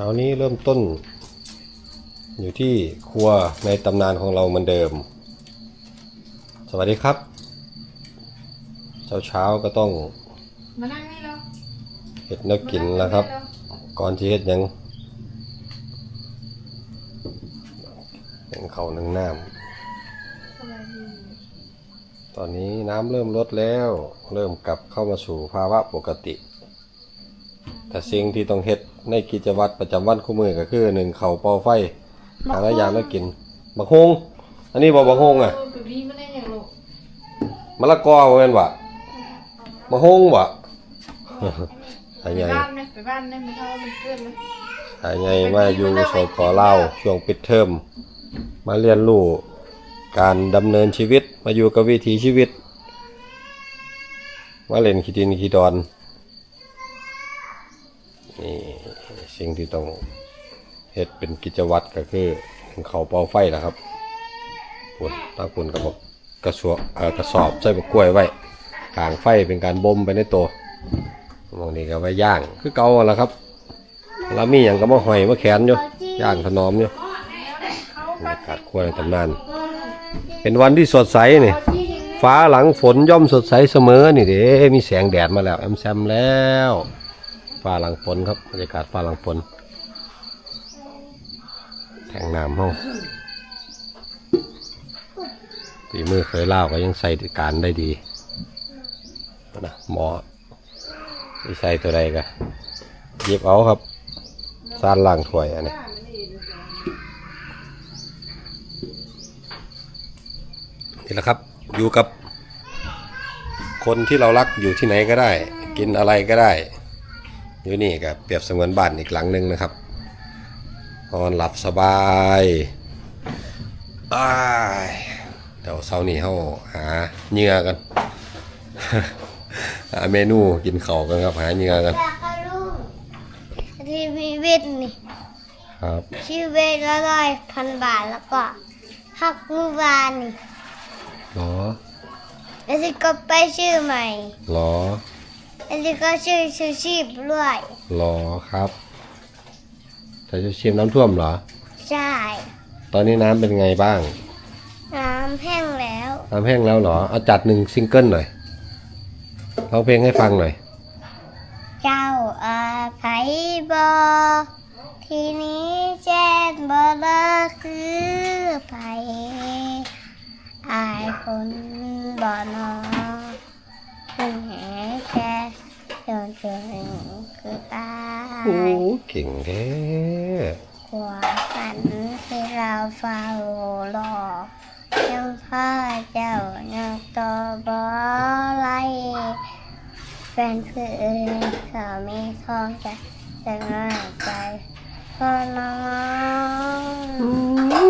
ช้านี้เริ่มต้น อยู่ที่ครัวในตำนานของเราเหมือนเดิม สวัสดีครับ เช้าเช้าๆก็ต้องมานั่งนี่แล้วเห็ดนักกินแล้วครับ ก่อนที่เห็ดหยังเป็นเขาวหนึ่งน้สบายดีำตอนนี้น้ำเริ่มลดแล้ว เริ่มกลับเข้ามาสู่ภาวะปกติ แต่สิ่งที่ต้องเฮ็ด ในกิจวัตรประจำวันคู่มือก็คือหนึ่งเขาวเป่าไฟหาระยามแล้วกินบักฮงอันนี้บ่บักฮงอะเแบบนี้ไม่ได้อย่างหรอกมะละกอบ่แม่นวะมะฮงบ่ หายไปใหญ่บ้านไหมไปบ้านได้ไหมถ้าว่ามันเกินไหมหายใหญ่มาอยู่สปลาวช่วงปิดเทอมมาเรียนรู้การดำเนินชีวิตมาอยู่กับวิถีชีวิต มาเล่นขี้ดินขี้ดอนนี่ สิ่งที่ต้องเฮ็ดเป็นกิจวัตรก็คือเขาเป่าไฟแหละครับปุ่นตาปุ่นกระบกกระสวเอ่อกระสอบใส่บกกล้วยไว้กลางไฟเป็นการบ่มไปในตัวมองนี้ก็ไว้ย่างคือเก่าแหละครับ แล้วมีอย่างก็มาหอยมาแขนอยู่ย่างถนอมอยู่บรรยากาศครัวในตำนาน เป็นวันที่สดใสนี่ฟ้าหลังฝนย่อมสดใสเสมอนี่เด้มีแสงแดดมาแล้วแอมแซมแล้ว ฟ้าหลังฝนครับบรรยากาศฟ้าหลังฝนแทงน้ำห้องฝีมือเคยเล่าก็ยังใส่การได้ดีนะหมอที่ใส่ตัวใดก็หยิบเอาครับซานล่างถ้วยอันนี้นี่แหละครับอยู่กับคนที่เรารักอยู่ที่ไหนก็ได้ กินอะไรก็ได้ อยู่นี่ก็เปรียบเสมือนบ้านอีกหลังหนึ่งนะครับนอนหลับสบายอ้ายเดี๋ยวเช้านี้เขาหาเหงื่อกัน หาเมนูกินข้าวกันครับ หาเหงื่อกันอยากกระลูกทีวีวิทย์นี่ครับชื่อเวทละร้อยพันบาทแล้วก็หักมือวานนี่หรอแล้วสิก็ไปชื่อใหม่หรอ แล้วสิก็ชื่อชื่อชีพด้วยหรอครับแต่จะชิมน้ำท่วมเหรอ ใช่ตอนนี้น้ำเป็นไงบ้าง น้ำแห้งแล้วน้ำแห้งแล้วเหรอ เอาจัดหนึ่งซิงเกิลหน่อยร้องเพลงให้ฟังหน่อย เจ้าอาไผบอทีนี้แจ้งบอลคือไผอายคนบอนอ โยนเจอคือตาโอ้เก่งแท้กว่าฝันที่เราเฝ้ารอยังพ่อเจ้ายังต่อบอไลแฟนเพื่นเขามีทองใจแต่ง่าใจพ่อน้อ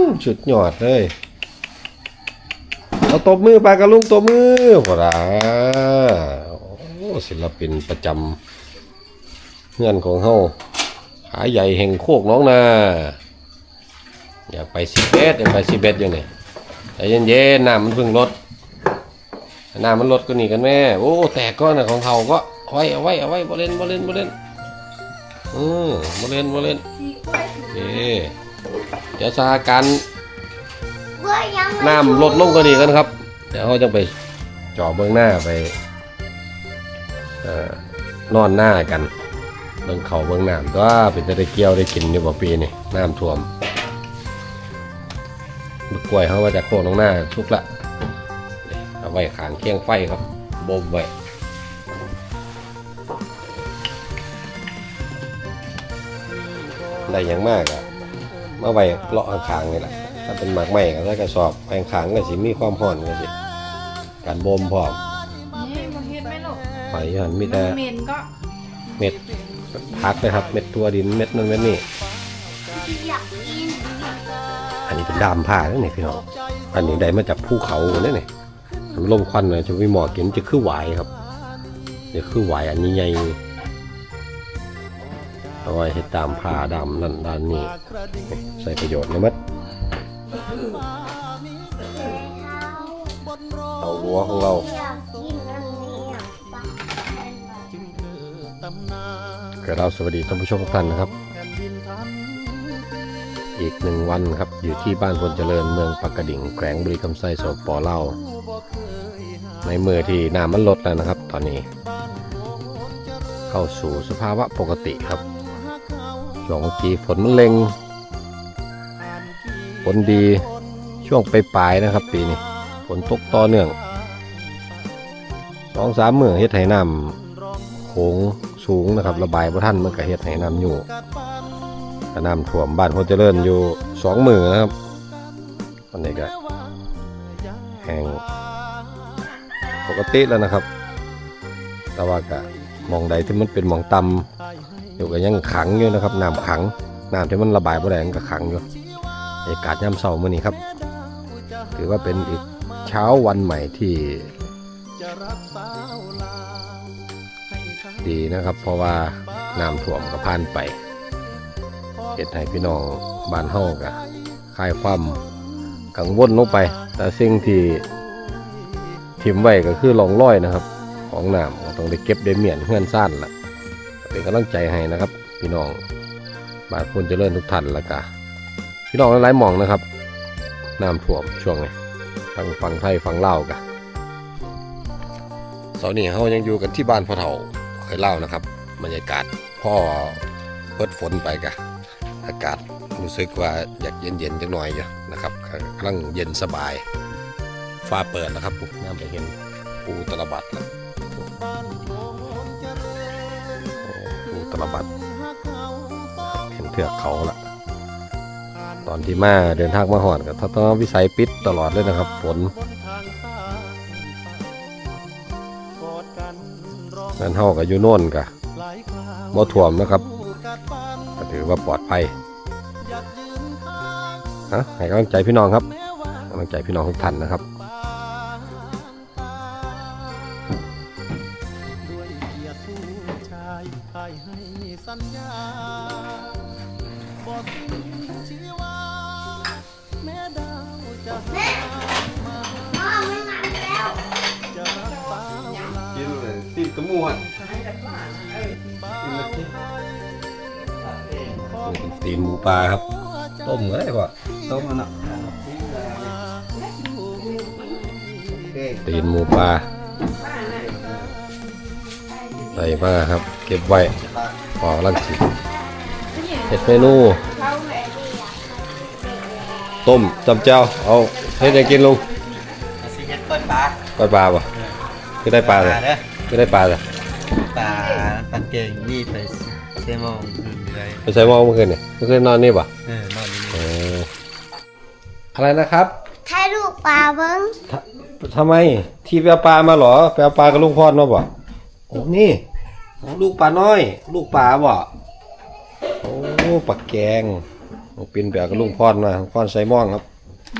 งสุดยอดเลยเอาตบมือไปกับลุงตบมือพอละโอ้ ศิลปินประจำเงื่อนของเฮาขาใหญ่แห่งโคกน้องนาอยากไปสิเบสอยากไปสิเบสอยู่นี่ใจเย็นๆน้ำมันเพิ่งลดน้ำมันลดก็นี่กันแม่โอ้แตกก้อนนะของเขาก็เอาไว้เอาไว้เอาไว้บ่เล่นบ่เล่นบ่เล่นอืมบ่เล่นบ่เล่นที่กล้วยเอ๊เดี๋ยวสถานการณ์เบื่อยังไม่น้ำลดลงก็ดีกันครับ เดี๋ยวเขาจะไปจ่อเบื้องหน้าไปเอ่อ นอนหน้ากันเบื้องเขาเบื้องน้ำตัวเป็นจะได้เกี่ยวได้กินอยู่บ่ปีนี่น้ำท่วมลูกกล้วยเขามาจากโคน้องหน้าทุกละเอาไว้ขางเคียงไฟครับบ่มไว้ได้อย่างมากอะมาไว้เลาะขางนี่แหละถ้าเป็นหมากไหม้ก็ใส่กระสอบแขงขังก็สิมีความร้อนก็สิการบ่มพร้อม ลูกหอยหันมีมัแต่นเหม็นก็เม็ดพักนะครับ เม็ดตัวดินเม็ดนั่นเม็ดนี่อยากกินอันนี้เป็นดามผ้าแล้วนี่พี่น้องอันนี้ได้มาจากภูเขาเนี่ยนี่มันลมควันเลยจะมีหมอกกินจะคือหวายครับจะคือหวายอันนี้ใหญ่เอาไว้ให้ตามผ้าดำนั่นด้านนี้นี่ใส่ประโยชน์นะมัดเอาหัวของเรา กิดเราสวัสดีท่านผู้ชมทุกท่านนะครับ อีกหนึ่งวันครับอยู่ที่บ้านพลเจริญเมืองปากกระดิ่งแขวงบริคำไซสปอเล่าวในเมื่อที่น้ำมันลดแล้วนะครับ ตอนนี้ เข้าสู่สภาวะปกติครับช่วงเมื่อกี้ฝนมันเล็งฝนดีช่วงปลายๆนะครับ ปีนี้ฝนตกต่อเนื่องสองสามมือเฮ็ดให้น้ำโขง สูงนะครับ ระบายพระท่านมันก็เฮ็ดให้น้ำอยู่ก็น้ำท่วมบ้านพลเจริญอยู่สองมือนะครับตอนนี้ก็แห้งปกติแล้วนะครับ แต่ว่าก็มองใดที่มันเป็นมองต่ำอยู่ก็ยังขังอยู่นะครับน้ำขังน้ำที่มันระบายบ่ได้มันก็ขังอยู่อากาศยามเช้ามื้อนี้ครับ ถือว่าเป็นอีกเช้าวันใหม่ที่ ดีนะครับ เพราะว่าน้ำท่วมก็ผ่านไปเหตุให้พี่น้องบ้านเฮาก็คลายความกังวลลงไป แต่สิ่งที่ทิมไว้ก็คือลองร้อยนะครับ ของน้ำก็ต้องได้เก็บได้เมียนเฮือนซ่านละเป็นกำลังใจให้นะครับ พี่น้องบ้านคุณเจริญทุกท่านล้วก็พี่น้องหลายๆมองนะครับน้ำท่วมช่วงนี้ทั้งฝั่งไทยฝั่งลาวกันเสาร์นี้เรายังอยู่กันที่บ้านพ่อเฒ่า เคยเล่านะครับบรรยากาศพ่อเปิดฝนไปกะอากาศรู้สึกว่าอยากเย็นๆจังหน่อยอยู่นะครับกำลังเย็นสบายฟ้าเปิดแล้วครับปุ๊บน้ำไปเห็นปูตะลบัดแล้วปูตะลบัดเห็นเทือกเขาละตอนที่มาเดินทางมาหอดก็ต้อวิสัยปิดตลอดเลยนะครับ ฝน นั่นเฮากับอยู่โน่นกะบ่ท่วมนะครับก็ถือว่าปลอดภัยฮะให้กำลังใจพี่น้องครับกำลังใจพี่น้องทุกท่านนะครับ ตีนหมูปลาครับ ต้มก็ได้กว่าต้มมันอะตีนหมูปลาใส่มาครับ เก็บไว้พอลังสิเห็ดเมนู ต้มจำเจ้า เอาเฮ็ดให้กินลุงเฮ็ดเปิ้ลปลาปลาปลาป่ะก็ได้ปลาเลยก็ได้ปลาเลย ปันเก่งนี่ไปเซมองเลยไปใส่หม้อเมื่อคืนเนี่ยเมื่อคืนนอนนี่ป่ะเออนอนนี่เอออะไรนะครับถ้าลูกปลาเบิ้งททำไมที่ไปเอาปลามาเหรอไปเอาปลากับลุงพรมาบ่โอ้นี่โอ้ลูกปลาน้อย ลูกปลาบ่โอ้ปลาแกงน้องปินไปเอากับลุงพรมาลุงพรใส่หม่องครับ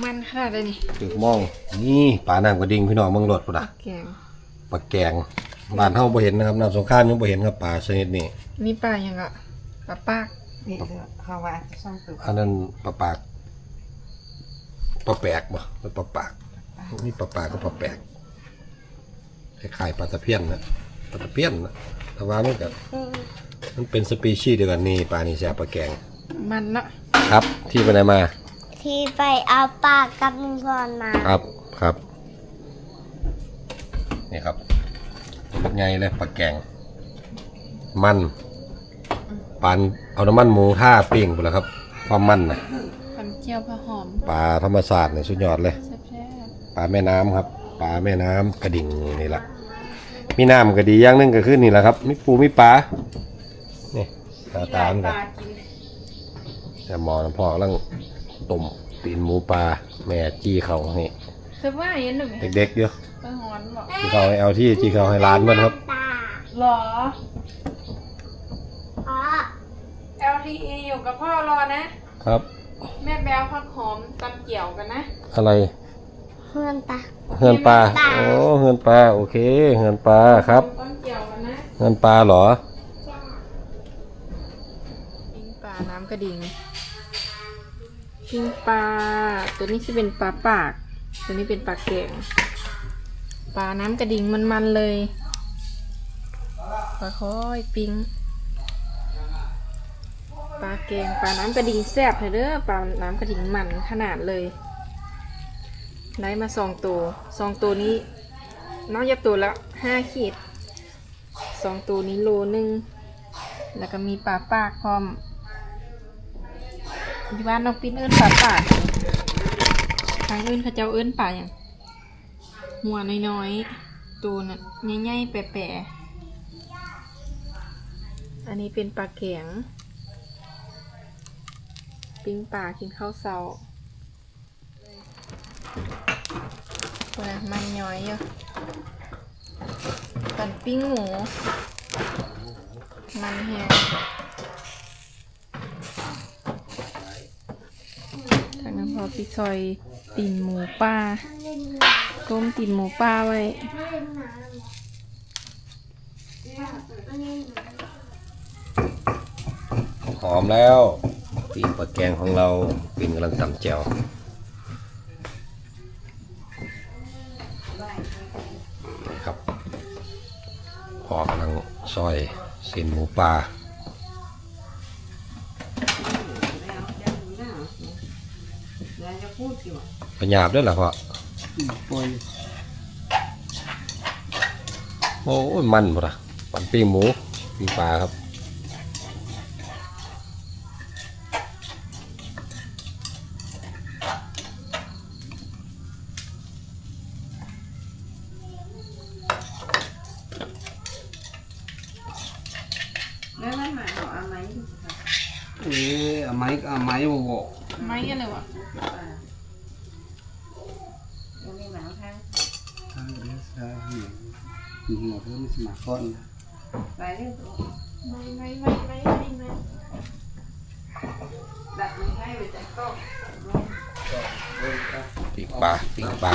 มันขนาดเลยนี่ถึกหม่อง นี่ปลาน้ำกระดิ่งพี่น้องเมืองรถพุ่นน่ะแกงปลาแกง บ้านเฮาบ่เห็นนะครับน้ำสงครามยังบ่เห็นครับปลาชนิดนี้มีปลาอย่างอะปลาปากนี่เดี๋ยวเขาว่าช่องตุกอันนั้นปลาปากปลาแปลกบ่หรือปลาปากนี่ปลาปากกับปลาแปลกคล้ายๆปลาตะเพียนนะปลาตะเพียนนะแต่ว่ามันก็มันเป็นสปีชีส์เดียวกันนี่ปลานี่แซ่บปลาแกง มันเนาะครับ ที่ไปไหนมา ที่ไปเอาปลากับลุงพรมาครับครับ นี่ครับ เป็นไงเลยปลาแกง มันปานเอาน้ำมันหมูท่าปิ้งไปแล้วครับ ความมันนะพันเจียวผ้าหอมปลาธรรมศาสตร์เนี่ยสุดยอดเลยแซ่บปลาแม่น้ำครับปลาแม่น้ำกระดิ่งนี่แหละมีน้ำก็ดีอย่างหนึงก็คือนี่แหละครับมีปูมีปลานี่ตาๆตามปกันลากินแต่หมอน้ำพอกำลังต้มตีนหมูปลาแม่จี้เขานี่เธอว่าอย่างนั้นหรือเด็กๆเย อะปลาหอนบอกจี้เขาให้เอาที่จี้เขาให้ร้านมันครับตาหรออ๋อ LTE อยู่กับพ่อรอนะ ครับ แม่แบวผักหอมตำเกี่ยวกันนะ อะไรเพื่อนตาเฮือนปลาโอ้เฮือนปลาโอเคเฮือนปลาครับตำเกี่ยวกันนะเฮือนปลาเหรอปิ้งปลาน้ำกระดิ่งปิ้งปลาตัวนี้ที่เป็นปลาปาก ตัวนี้เป็นปลาแกง ปลาน้ำกระดิ่งมันๆเลยปลาค่อยปิ้งปลาลาแกงปลาน้ำกระดิ่งแซ่บเลยเด้อปลาน้ำกระดิ่งมันขนาดเลยได้มาสองตัวสองตัวนี้นอกจากตัวละห้าขีดสองตัวนี้โลนึงแล้วก็มีปลาปากพร้อมที่บ้านน้องปิ้นเอิ้นปลาปากทางเอิ้นเขาเจ้าเอิ้นปลาอย่าง หัวน้อยๆ ตัวน่ะใหญ่ๆแปะๆ อันนี้เป็นปลาแข็ง ปิ้งปลากินข้าวเช้าคนนะมันย้อยอยู่ปั่นปิ้งหมู มันแห้งทางนั้นพอพี่ซอย ตีนหมูป้าต้มตีนหมูป้าไว้ หอมแล้วปีกปลาแกงของเราปีนกำลังตำแจวนี่ครับพอกำลังซอยเส้นหมูปลา แล้วจะพูดสิวะ ป หยาบด้วยเหรอพ่อปล่อยโอ้ยมันหมดอะปันปิ้งหมูปิ้งปลาครับแล้วมันหมายเอาอะไรเอ้ยไม้ก็ไม้บ่บอกไม้อะไรวะ ทางเดียวซะนี่มีหัวเพิ่มสมัครก่อนไม้ไม้ไม้ไม้ไม้ไม้ไม้ดักมันให้ไปจากก็ปิ้งปลาปิ้งปลา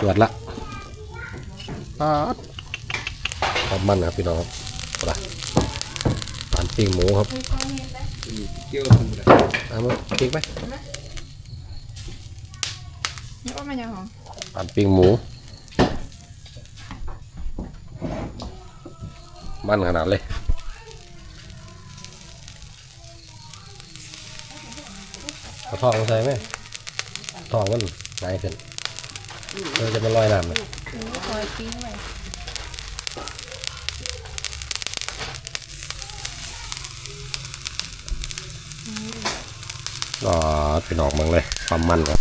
จวดละปลาดทอดมันครับพี่น้องครับเอาละปันปิ้งหมูครับเกี่ยวทำได้เอามาปิ้งไหมนี่ว่ามันยังหอมปันปิ้งหมู มันขนาดเลยเอาทองใส่ไหมทองมันง่ายขึ้นเราจะมาลอยน้ำไหมคอยปิ้งไว้ก็เป็นออกมังเลยความมันครับ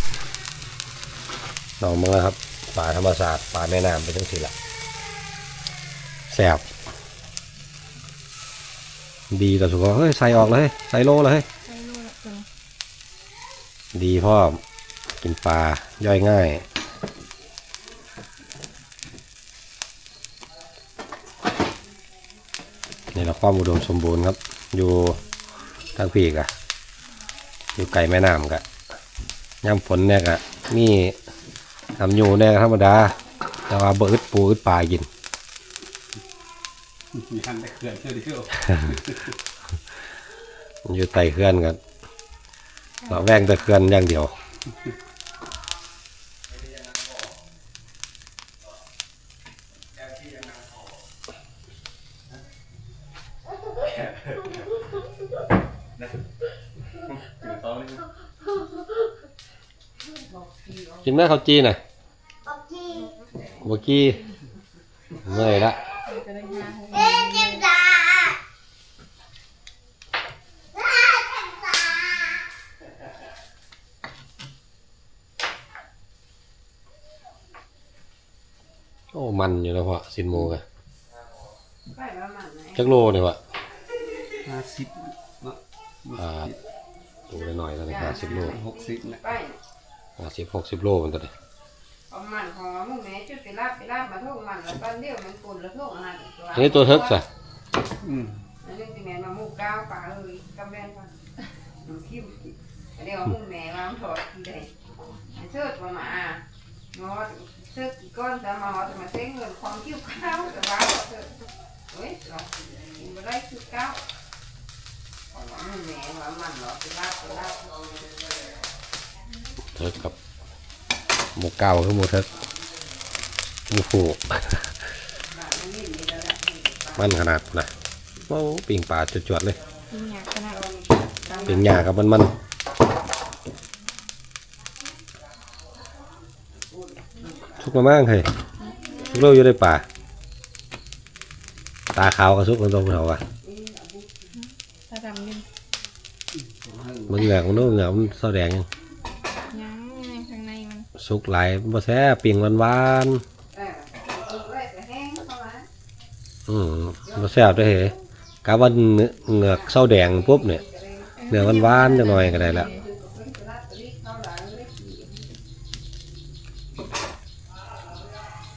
นอกมังแล้วครับป่าธรรมศาสตร์ป่าแม่น้ำไปทั้งทีละแสบ ดีต่อสุขภาพเฮ้ยใส่ออกเลยใส่โลเลยใช้ลูกละตัวนี้ดีพ่อกินปลาย่อยง่ายนี่เราความอุดมสมบูรณ์ครับ อยู่ทางพีกอะอยู่ไกลแม่น้ำกะย่ำฝนเนี่ยกะมีทำอยู่เนี่ยธรรมดาแต่ว่าเบิดปูอึดปลากิน มีทันได้เขื่อนเท่าเดียวอยู่ไต่เขื่อนกันเราแวงแต่เขื่อนอย่างเดียวกินไหมข้าวจีน่ะโอเคเมื่อกี้เมื่อยละ เอ๊ะเจ็บตาอ่าเจ็บตา โอ้มันอยู่แล้วพอสินโมกะไปประมาณไหนจักโลเนี่ยวะห้าสิบเนาะอ่าตัวหน่อยๆแล้วนะห้าสิบโลหกสิบนะไปห้าสิบหกสิบโลมันตัวนี้เอามันของมึงแม่จุดไปลาบไปลาบมาทุ่งมันแล้วตอนเดียวมันปุ่นแล้วทุ่งอาหารตัวอันนี้ตัวเทิกสะอืมอันนี้ที่แม่มาหมูก้าวปลาเลยกำแบนปลาหนูคิ้วเดี๋ยวมึงแม่มาถอดทีใดเชิดมามาเนาะเชิดกี่ก้อนจะมาจะมาเส้นเงินความคิ้วข้าวแต่ว่าเถิดเฮ้ยเรากินมาได้คือ ก้าวมึงแม่ว่ามันหรอไปลาบไปลาบเทิกครับหมูเก้าคือหมูเทิกหมูผูมันขนาดนะโอ้ปิ่งปลาจวดๆเลยกินอยากขนาดเป็นหญ้ากับมันมัน กมามากเฮ้ยสุกเร็วอยู่ในป่า ตาขาวกับสุกมันตรงเขาอะถ้าดำดินมันเหงือกมันนู้นเหงือกมันเศร้าแดงยังยังยังข้างในมันสุกหลายบ่แซ่บปิ่งหวานหวานเออสุกเลยแต่แห้งเข้ามาๆอืมบ่แซ่บเด้อเฮ้ยกะว่าเหงือกเศร้าแดงปุ๊บเนี่ยเนื้อหวานๆจังหน่อยก็ได้แล้ว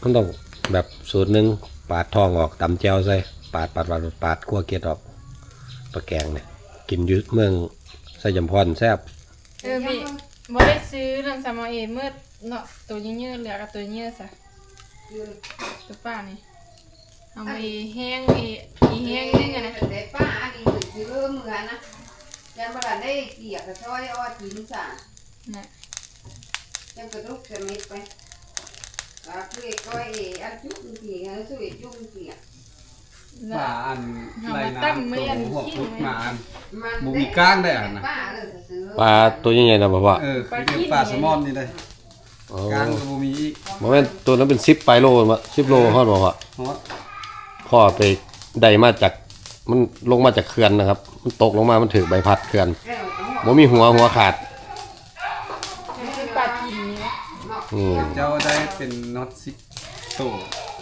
มันต้องแบบสูตรหนึ่งปาดทองออกตำแจวใส่ปาดปาดปาดปาดคั่วเกล็ดออกปลาแกงเนี่ยกินอยุเมืองใส่ยำพรแซ่บเออพี่บ่ได้ซื้อเรื่องสามเอเมื่อเนาะตัวเยอะๆเหลือกับตัวเยอะซะตัวป้านี่เอามาเอแห้งเออีแห้งนึงอะนะแต่ป้าอันนี้คือเริ่มเหมือนนะยันบลันได้เกี่ยกับช้อยอ้อกินสาน่ะยังกระดุกจะมิดไป กาเกลือก้อยอันจุกเกี่ยสุยจุกเกี่ยป่าอันไรน้ำตัวหัวพุดมาอันมันบ่มีก้างได้อะนะป้าเลยซื้อปลาตัวใหญ่ๆนะบ่ว่าเออคือเป็นป่าแซลมอนนี่เลยอ๋อก้างก็บ่มีอีกบ่แม่นตัวนั้นเป็นสิบปลายโลมาสิบโลฮอดบ่ว่าฮอดพ่อไปได้มาจากมันลงมาจากเขื่อนนะครับ มันตกลงมามันถือใบพัดเขื่อนแล้วต้องบ่มีหัวหัวขาดคือปลากิ นนี่วะอืมเจ้าได้เป็นน็อตซิกโต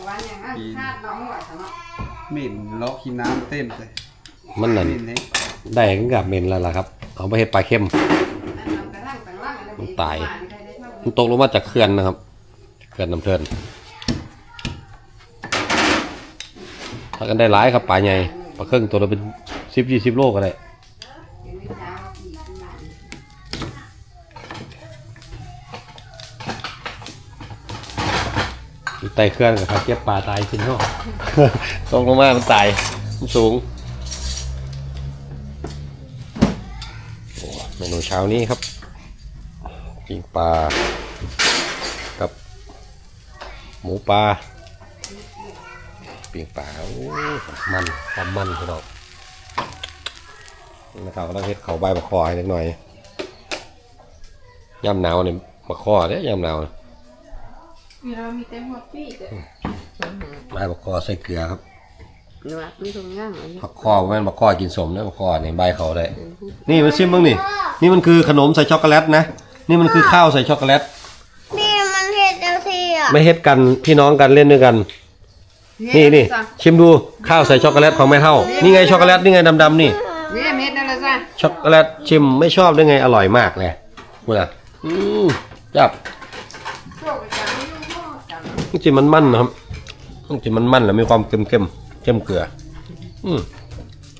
วันอย่างนั้นคาดน้องหัวสมองเหม็นเลาะขี้น้ำเต็มเลยมันนั่นเหม็นเฮ้ได้กันกับเมนแล้วล่ะครับ เอาไปเฮ็ดปลาเค็มอันนั้นกระทั่งต่างล่างมันตกลงมาจากเขื่อนนะครับเขื่อนน้ำเทินถ้ากันได้หลายครับปลาใหญ่ปลาเครื่องตัวละเป็นสิบยี่สิบโลก็ได้ อยู่ใต้เครื่องกับครับเก็บปลาตายขึ้นเนาะตกลงมามันตาย มันสูงโอ้เมนูเช้านี้ครับปิ้งปลากับ หมูปลาปิ้งปลาโอ้มันความมันพี่น้องนะครับก็ต้องเฮ็ดเขาใบมะคอให้เล็กหน่อยยามหนาวเนี่ยมะคอเด้ยามหนาว มีเรามีแต่หัวปีกอะใบมะคอใส่เกลือครับเนื้อมีตรงย่างเลยมะคอแม่นมะคอกินสมเด้อมะคอเนี่ยใบเขาได้ นี่มาชิมบ้างนี่ นี่มันคือขนมใส่ช็อกโกแลตนะ นี่มันคือข้าวใส่ช็อกโกแลต นี่มันเห็ดจังซี่อะไม่เฮ็ดกันพี่น้องกันเล่นด้วยกัน นี่นี่ชิมดูข้าวใส่ช็อกโกแลตของแม่เท่า นี่ไงช็อกโกแลตนี่ไงดำๆนี่ นี่เม็ดนั่นแหละจ้ะช็อกโกแลตชิมไม่ชอบได้ไงอร่อยมากเลยพูดอะอืมจับ โชคไปจังไม่ยุ่งพ่อ จังจริงมันมันนะครับจริงมันมันแล้วมีความเค็มเค็มๆเข้มเกลือ อืม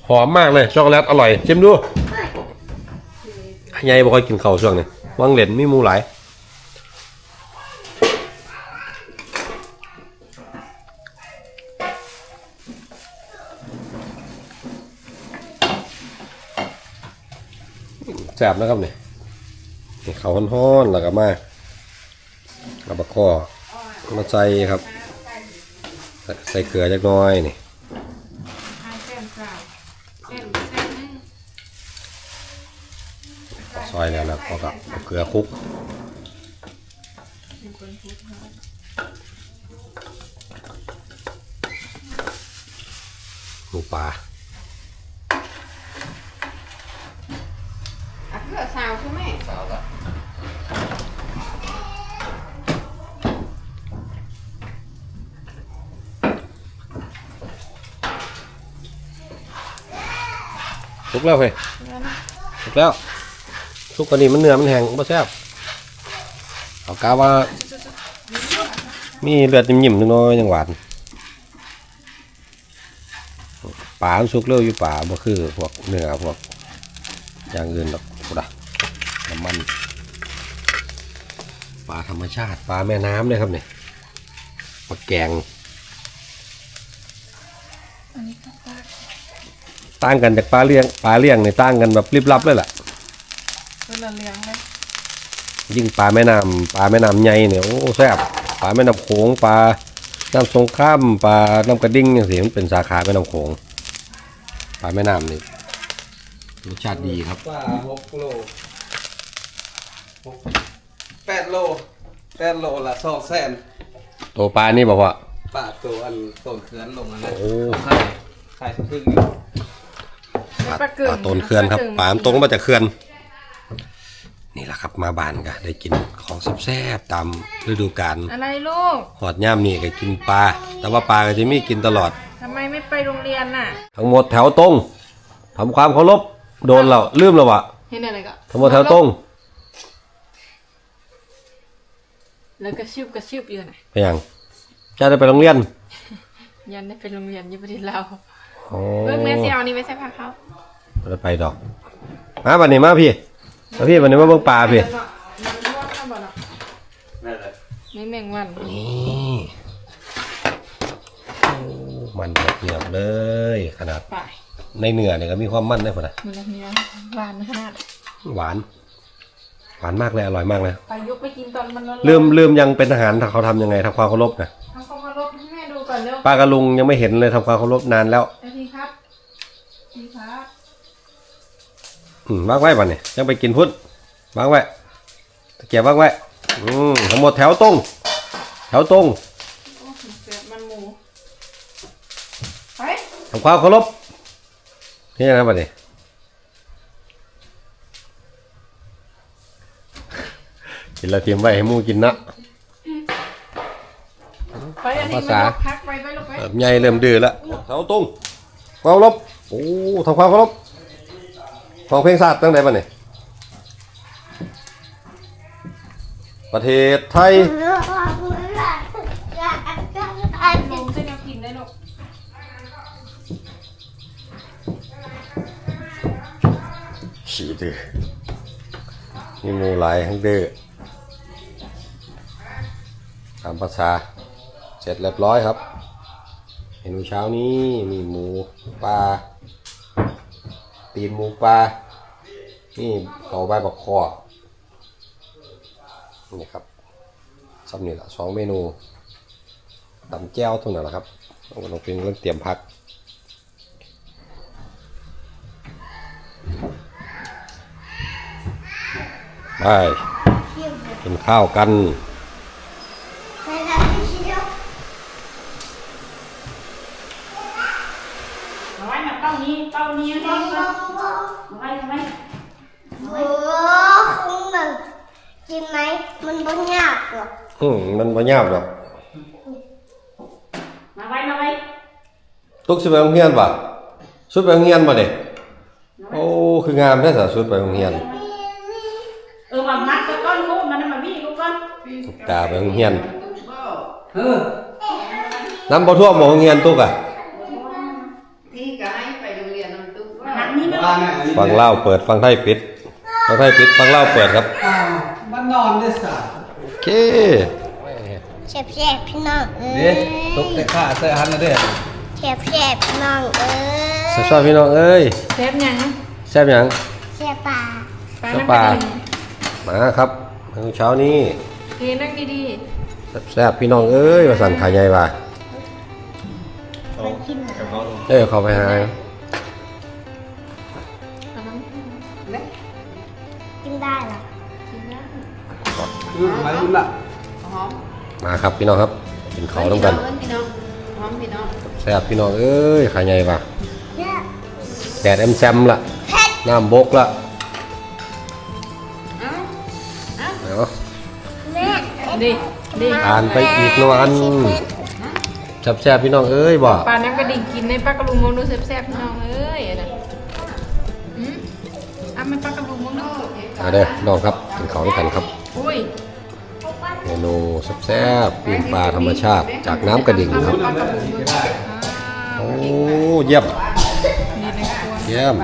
หอมมากเลยช็อกโกแลตอร่อยชิมดูยายบอกให้กินข้าวช่วงนี้วางเหรียญมีหมูหลายแซ่บนะครับเนี่ยนี่ข้าวฮ้อนๆแล้วก็มากับบักข้อ มาใส่ครับ ใส่เกลือจักน้อยนี่ซอยแล้วแล้วก็กับเกลือคุกหมูปลาอะเพื่อสาวใช่ไหมสุกแล้ว เฮ้ยแล้วนะสุกแล้วสุกกว่านี้มันเนื้อมันแห้งบ่แซ่บเอากาว่า มีเลือดยิ้มๆน้อยๆยังหวานปลามันสุกเร็วอยู่ปลาบ่คือพวกเนื้อพวกอย่างอื่นหรอกพุดะน้ำมันปลาธรรมชาติปลาแม่น้ำเลยครับเนี่ยปลาแกง อันนี้ก็ปลา ต่างกันจากปลาเลี้ยงปลาเลี้ยงเนี่ยต่างกันแบบริบลับเลยล่ะคนละเลี้ยงเลยยิ่งปลาแม่น้ำปลาแม่น้ำใหญ่เนี่ยโอ้แซ่บปลาแม่น้ำโขงปลาน้ำสงครามปลาน้ำกระดิ่งอย่างสิมันเป็นสาขาแม่น้ำโขงปลาแม่น้ำนี่รสชาติดีครับป่าหกโลหกแปดโลแปดโลละสองแสนตัวปลานี่บอกว่าป่าตัวอันต้นเขือนลงอันนั้นโอ้ขายขายสะพึ่ งอยู่ปลาปลาต้นเขื่อนครับปลามันตรงมาจากเขื่อน นี่แหละครับมาบ้านก็ได้กินของแซ่บๆตามฤดูกาลอะไรลูกหอดย่ามนี่ก็กินปลา แต่ว่าปลาก็จะมีกินตลอด ทำไมไม่ไปโรงเรียนน่ะ ทั้งหมดแถวตรงทำความเคารพโดนเราลืมแล้ววะเห็นอะไรก็ทั้งหมดแถวตรงแล้วก็ชืบก็ชืบอยู่น่ะไปยังจะได้ไปโรงเรียน ยันได้ไปโรงเรียนอยี่ประเทศเราว โอ้เบิ่งแม่สิเอานี่ไปใส่ผ้าเขาไม่ได้ไปดอกมาบันนี้มาพี่มาพี่บันนี้มาเบิ่งปลาพี่มันร่วงกันบ่เนาะนั่นแหละไม่แมงวันนี่โอ้มันแบบเหนียวเลย ขนาด ไปในเนื้อเนี่ยก็มีความมันได้พอนะมันละเนี้ยหวานขนาดหวาน หวานมากเลย อร่อยมากเลยไปยกไปกินตอนมันร้อนๆลืมลืมยังเป็นทหารเขาทำยังไงทำความเคารพนะทำความเคารพให้แม่ดูก่อนเร็วป้ากับลุงยังไม่เห็นเลยทำความเคารพนานแล้ว ไอทีครับทีครับ อืมวางไว้ป่ะเนี่ยยังไปกินพุทธวางไว้ตะเกียบวางไว้ อืมทั้งหมดแถวตรง แถวตรงโอ้เสียบมันหมูไปทำความเคารพนี่นะป่ะเนี่ยกินและเตรียมไว้ให้หมูกินนะไปอันนี้ภามันษายกพักไปไปลูกไปเริ่มใหญ่เริ่มดื้อแล้วแถวตรงความเคารพโอ้ทำความเคารพ ฟังเพลงศาสตร์ตั้งแต่ป่ะเนี่ยประเทศไทยลงเส้นแนวกินได้ลูกขี่ดื้อมีหมูหลายทั้งดื้อตามภาษา เสร็จเรียบร้อยครับ เมนูเช้านี้มีหมูปลา ตีนหมูปลานี่เขาใบบักคอนี่ครับซ้ำนี่ละสองเมนูตำแจ้วตรงนั้นแหละครับต้องลงเป็นเรื่องเตรียมพักไปกินข้าวกัน เอาไว้มาเป้านี้เป้านี้ให้ก่อนเอาไว้เอาไว้ โอ้คงหนึ่งกินไหมมัน บ่ยากหรอกอืมมันบ่ยากหรอกมาไว้มาไว้ตุกสิไปโรงเรียนป่ะสุดไปโรงเรียนบ่เด้โอ้คืองามแท้สะสุดไปโรงเรียนเออมามัดก็ก้อนลูกมันน่ะมาวี่ลูกก้อนตุกตาไปโรงเรียนเออน้ำบ่ท่วมบ่โรงเรียนตุกอะที่ก็ให้ไปโรงเรียนน้ำตุ๊กมาว่าหันนี้มาบ้านเนี่ยอันนี้ฟังเล่าวเปิดฟังไทยปิด ฟังไทยปิดฟังเล่าวเปิดครับอ้าวบ้า นนอนได้สาโอเคเจ็บแสบพี่น้องเอ้เด้ยตกแต่ข้าใส่หันนะเด้เจ็บแสบพี่น้องเอ้ยสวัสดีพี่น้องเอ้ยเซฟยังแซ่บหยังเสียป่าไปเจ้านั่งป่ากระดิ่งมาครับเมนูเช้านี้เทนั่งดีแซ่บๆพี่น้องเอ้ยว่าสั่นขายใหญ่ว่าไปกินหน่อยเอ้ยเข้าไปหาๆเอา อืมไปรุ่นละหอมมาครับพี่น้องครับกินเขาวน้ำกันพี่น้องหอมพี่น้องแซ่บพี่น้องเอ้ยขาใหญ่ว่ะแดดแอมแซมละน้ำบกละเอ้าเนาะแม่ดีดีอ่านไปอีกนอยอันแซ่บๆพี่น้องเอ้ยบ่ปลาน้ำกระดิ่งกินในปลากระลุงมองดูแซ่บๆพี่น้องเอ้ยอะนะอืมอะมันปลากระลุงมองดูมาเด้อน้องครับกินข้าด้วยกันครับ อุ้ยเมนูแซ่บๆปิ้งปลาธรรมชาติจากน้ำกระดิ่งครับปลากระลุงด้วยโอ้เยี่ยมนี่ในครัวเยี่ยม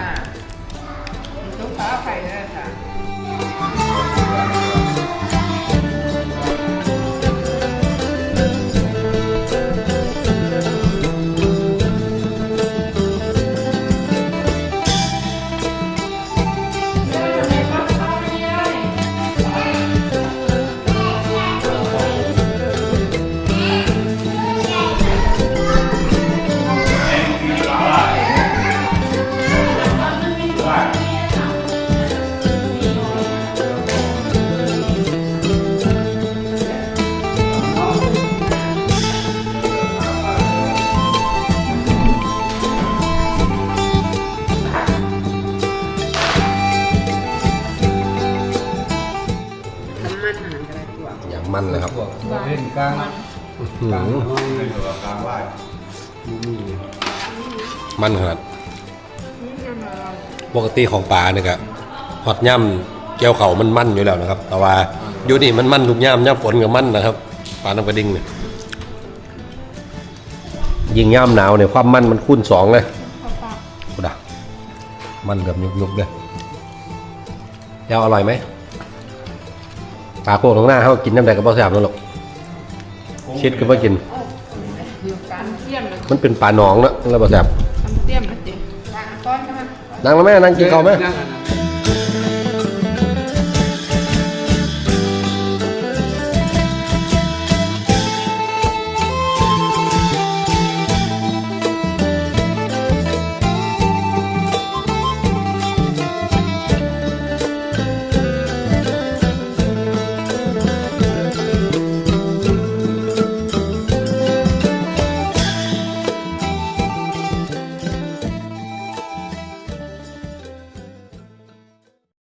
ติของปลาเนี่ยก็ฮอดย่ำเกี่ยวเขามันมั่นอยู่แล้วนะครับ แต่ว่าอยู่นี่มันมั่นทุกย่ำย่ำฝนกับมั่นนะครับปลาน้ำกระดิ่งเนี่ยยิงย่ำหนาวเนี่ยความมั่นมันคูณสองเลยกูด่ามันแบบยุบๆเลยยาวอร่อยไหมปลาโคกตรงหน้าเขากินน้ำแดงกับปลาแสบนั่นหรอกชิดก็ไม่กิน มันเป็นปลาหนองนะแล้วปลาแสบทำเทียม นั่งแล้วแม่นั่งกินข้าวไหม นั่ง